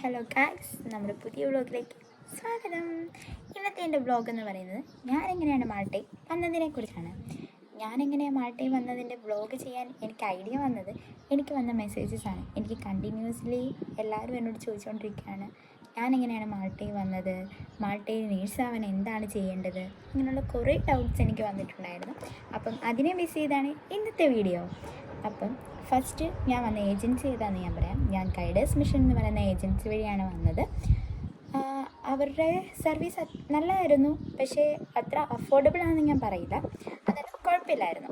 Hello guys നമ്മുടെ പുതിയ വ്ളോഗിലേക്ക് സ്വാഗതം. ഇന്നത്തെ എന്റെ വ്ളോഗ് എന്ന് പറയുന്നത് ഞാൻ എങ്ങനെയാണ് മാൾട്ടയിൽ വന്നതിനെ കുറിച്ചാണ്. എങ്ങനെയാണ് മാൾട്ടയിൽ വന്നതിന്റെ വ്ളോഗ് ചെയ്യാൻ എനിക്ക് ഐഡിയ വന്നത് എനിക്ക് വന്ന മെസ്സേജസ് ആണ്. എനിക്ക് കണ്ടിന്യൂസ്ലി എല്ലാവരും എന്നോട് ചോദിച്ചുകൊണ്ടിരിക്കുകയാണ് ഞാൻ എങ്ങനെയാണ് മാൾട്ടയിൽ വന്നത് മാൾട്ടയിൽ നേഴ്സാവാൻ എന്താണ് ചെയ്യേണ്ടത്? ഇങ്ങനെയുള്ള കുറേ ഡൗട്ട്സ് എനിക്ക് വന്നിട്ടുണ്ടായിരുന്നു. അപ്പം അതിനെ ബേസ് ചെയ്താണ് ഇന്നത്തെ വീഡിയോ അപ്പം ഫസ്റ്റ് ഞാൻ വന്ന ഏജൻസി ഏതാണെന്ന് ഞാൻ പറയാം. ഞാൻ ഗൈഡേഴ്സ് മിഷൻ എന്ന് പറയുന്ന ഏജൻസി വഴിയാണ് വന്നത്. അവരുടെ സർവീസ് നല്ലതായിരുന്നു പക്ഷേ അത്ര അഫോർഡബിൾ ആണെന്ന് ഞാൻ പറയില്ല. അതായത് കുഴപ്പമില്ലായിരുന്നു.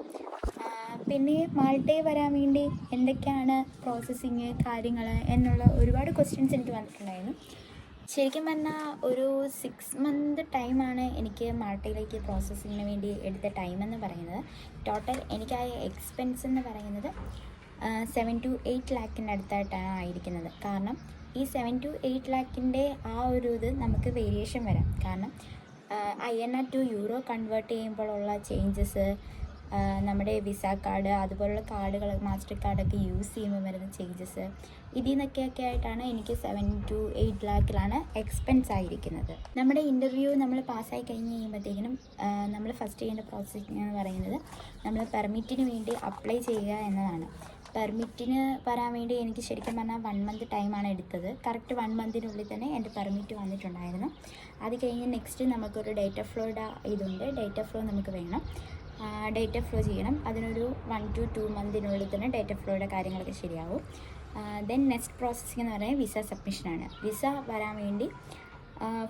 പിന്നെ മാൾട്ടയിൽ വരാൻ വേണ്ടി എന്തൊക്കെയാണ് പ്രോസസ്സിങ് കാര്യങ്ങൾ എന്നുള്ള ഒരുപാട് ക്വസ്റ്റ്യൻസ് എനിക്ക് വന്നിട്ടുണ്ടായിരുന്നു. ശരിക്കും പറഞ്ഞാൽ ഒരു സിക്സ് മന്ത് ടൈമാണ് എനിക്ക് മാൾട്ടയിലേക്ക് പ്രോസസ്സിങ്ങിന് വേണ്ടി എടുത്ത ടൈം എന്ന് പറയുന്നത്. ടോട്ടൽ എനിക്കായ എക്സ്പെൻസ് എന്ന് പറയുന്നത് സെവൻ ടു എയ്റ്റ് ലാക്കിന്റെ അടുത്തായിട്ടാണ് ആയിരിക്കുന്നത്. കാരണം ഈ സെവൻ ടു എയ്റ്റ് ലാക്കിന്റെ ആ ഒരു ഇത് നമുക്ക് വേരിയേഷൻ വരാം. കാരണം I N R to euro convert ചെയ്യുമ്പോഴുള്ള ചേഞ്ചസ് നമ്മുടെ വിസ കാർഡ് അതുപോലുള്ള കാർഡുകൾ മാസ്റ്റർ കാർഡൊക്കെ യൂസ് ചെയ്യുമ്പോൾ വരുന്ന ചേഞ്ചസ് ഇതിൽ നിന്നൊക്കെയൊക്കെ ആയിട്ടാണ് എനിക്ക് സെവൻ ടു എയ്റ്റ് ലാക്കിലാണ് എക്സ്പെൻസ് ആയിരിക്കുന്നത്. നമ്മുടെ ഇന്റർവ്യൂ നമ്മൾ പാസ്സായി കഴിഞ്ഞ് കഴിയുമ്പോഴത്തേക്കിനും നമ്മൾ ഫസ്റ്റ് ചെയ്യേണ്ട പ്രോസസ്സിംഗ് എന്ന് പറയുന്നത്. നമ്മൾ പെർമിറ്റിന് വേണ്ടി അപ്ലൈ ചെയ്യുക എന്നതാണ്. പെർമിറ്റിന് വരാൻ വേണ്ടി എനിക്ക് ശരിക്കും പറഞ്ഞാൽ വൺ മന്ത് ടൈമാണ് എടുത്തത്. കറക്റ്റ് വൺ മന്തിനുള്ളിൽ തന്നെ എന്റെ പെർമിറ്റ് വന്നിട്ടുണ്ടായിരുന്നു. അത് കഴിഞ്ഞ് നെക്സ്റ്റ് നമുക്കൊരു ഡേറ്റ ഫ്ലോയുടെ ഇതുണ്ട്. ഡേറ്റ ഫ്ലോ നമുക്ക് വേണം. ഡേറ്റ ഫ്ലോ ചെയ്യണം. അതിനൊരു വൺ ടു ടു മന്തിനുള്ളിൽ തന്നെ ഡേറ്റ ഫ്ലോയുടെ കാര്യങ്ങളൊക്കെ ശരിയാവും. ദെൻ നെക്സ്റ്റ് പ്രോസസ്സിംഗ് എന്ന് പറയുന്നത് വിസ സബ്മിഷനാണ് വിസ വരാൻ വേണ്ടി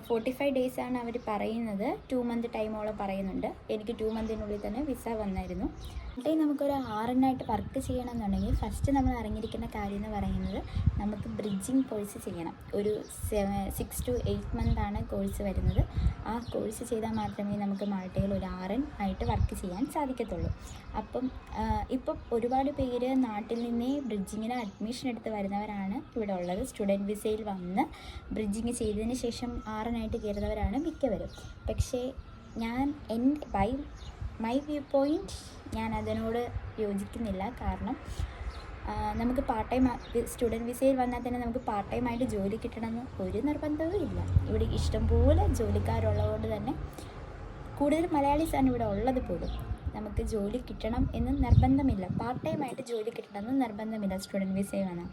ഫോർട്ടി ഫൈവ് ഡേയ്സ് ആണ് അവർ പറയുന്നത്. ടു മന്ത് ടൈമോളം പറയുന്നുണ്ട്. എനിക്ക് ടു മന്തിനുള്ളിൽ തന്നെ വിസ വന്നായിരുന്നു. എന്നിട്ട് നമുക്കൊരു ആറെണ്ണായിട്ട് വർക്ക് ചെയ്യണമെന്നുണ്ടെങ്കിൽ ഫസ്റ്റ് നമ്മൾ അറിഞ്ഞിരിക്കുന്ന കാര്യം എന്ന് പറയുന്നത് നമുക്ക് ബ്രിഡ്ജിങ് കോഴ്സ് ചെയ്യണം. ഒരു സിക്സ് ടു എയ്റ്റ് മന്ത് ആണ് കോഴ്സ് വരുന്നത്. ആ കോഴ്സ് ചെയ്താൽ മാത്രമേ നമുക്ക് മാൾട്ടയിൽ ഒരു ആറൻ ആയിട്ട് വർക്ക് ചെയ്യാൻ സാധിക്കത്തുള്ളൂ. അപ്പം ഇപ്പം ഒരുപാട് പേര് നാട്ടിൽ നിന്നേ ബ്രിഡ്ജിങ്ങിന് അഡ്മിഷൻ എടുത്ത് വരുന്നവരാണ് ഇവിടെ ഉള്ളത്. സ്റ്റുഡന്റ് വിസയിൽ വന്ന് ബ്രിഡ്ജിങ് ചെയ്തതിന് ശേഷം ആറനായിട്ട് കയറുന്നവരാണ് മിക്കവരും. പക്ഷേ ഞാൻ എന്റെ ബൈ മൈ വ്യൂ പോയിന്റ് ഞാൻ അതിനോട് യോജിക്കുന്നില്ല. കാരണം നമുക്ക് പാർട്ട് ടൈം സ്റ്റുഡന്റ് വിസയിൽ വന്നാൽ തന്നെ നമുക്ക് പാർട്ട് ടൈം ആയിട്ട് ജോലി കിട്ടണമെന്ന് ഒരു നിർബന്ധവും ഇല്ല. ഇവിടെ ഇഷ്ടംപോലെ ജോലിക്കാരുള്ളതുകൊണ്ട് തന്നെ കൂടുതൽ മലയാളീസാണ് ഇവിടെ ഉള്ളത് പോലും. നമുക്ക് ജോലി കിട്ടണം എന്ന് നിർബന്ധമില്ല. പാർട്ട് ടൈം ആയിട്ട് ജോലി കിട്ടണമെന്ന് നിർബന്ധമില്ല സ്റ്റുഡന്റ് വിസയിൽ വന്നാൽ.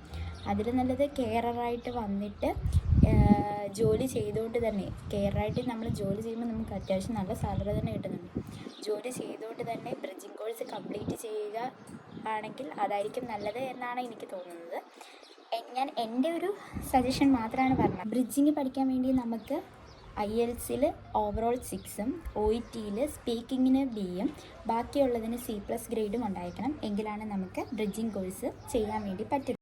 അതിൽ നല്ലത് കെയറായിട്ട് വന്നിട്ട് ജോലി ചെയ്തുകൊണ്ട് തന്നെ കെയറായിട്ട് നമ്മൾ ജോലി ചെയ്യുമ്പോൾ നമുക്ക് അത്യാവശ്യം നല്ല സാലറി തന്നെ കിട്ടുന്നുണ്ട്. ജോലി ചെയ്തുകൊണ്ട് തന്നെ ബ്രിഡ്ജിങ് കോഴ്സ് കംപ്ലീറ്റ് ചെയ്യുക ആണെങ്കിൽ അതായിരിക്കും നല്ലത് എന്നാണ് എനിക്ക് തോന്നുന്നത്. ഞാൻ എന്റെ ഒരു സജഷൻ മാത്രമാണ് പറഞ്ഞത്. ബ്രിഡ്ജിങ് പഠിക്കാൻ വേണ്ടി നമുക്ക് ഐ എൽസിൽ ഓവറോൾ സിക്സും ഒ ഇ ടിയിൽ സ്പീക്കിങ്ങിന് ബിയും ബാക്കിയുള്ളതിന് സി പ്ലസ് ഗ്രേഡും ഉണ്ടായിരിക്കണം. എങ്കിലാണ് നമുക്ക് ബ്രിഡ്ജിങ് കോഴ്സ് ചെയ്യാൻ വേണ്ടി പറ്റുന്നത്